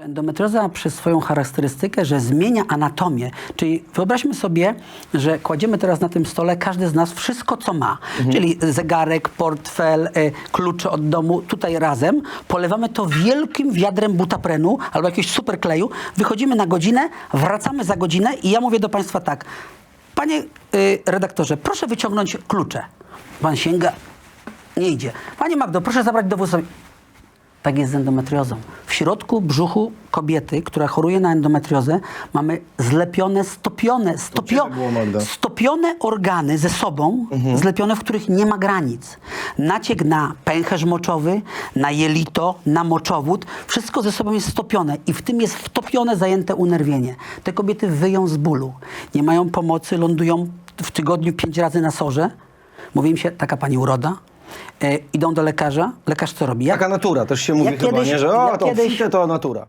Endometrioza przez swoją charakterystykę, że zmienia anatomię, czyli wyobraźmy sobie, że kładziemy teraz na tym stole każdy z nas wszystko, co ma, czyli zegarek, portfel, e, klucze od domu, tutaj razem, polewamy to wielkim wiadrem butaprenu albo jakiegoś superkleju, wychodzimy na godzinę, wracamy za godzinę i ja mówię do Państwa tak, Panie y, redaktorze, proszę wyciągnąć klucze. Pan sięga, nie idzie. Panie Magdo, proszę zabrać dowód sobie. Tak jest z endometriozą. W środku brzuchu kobiety, która choruje na endometriozę, mamy zlepione, stopione, stopio, stopione organy ze sobą, zlepione, w których nie ma granic. Naciek na pęcherz moczowy, na jelito, na moczowód, wszystko ze sobą jest stopione i w tym jest wtopione, zajęte unerwienie. Te kobiety wyją z bólu, nie mają pomocy, lądują w tygodniu pięć razy na sorze. Mówi im się, taka pani uroda. E, idą do lekarza. Lekarz co robi? Jak Taka natura, też się mówi Ja chyba, kiedyś- nie? Że o, ja to kiedyś- obfite to natura.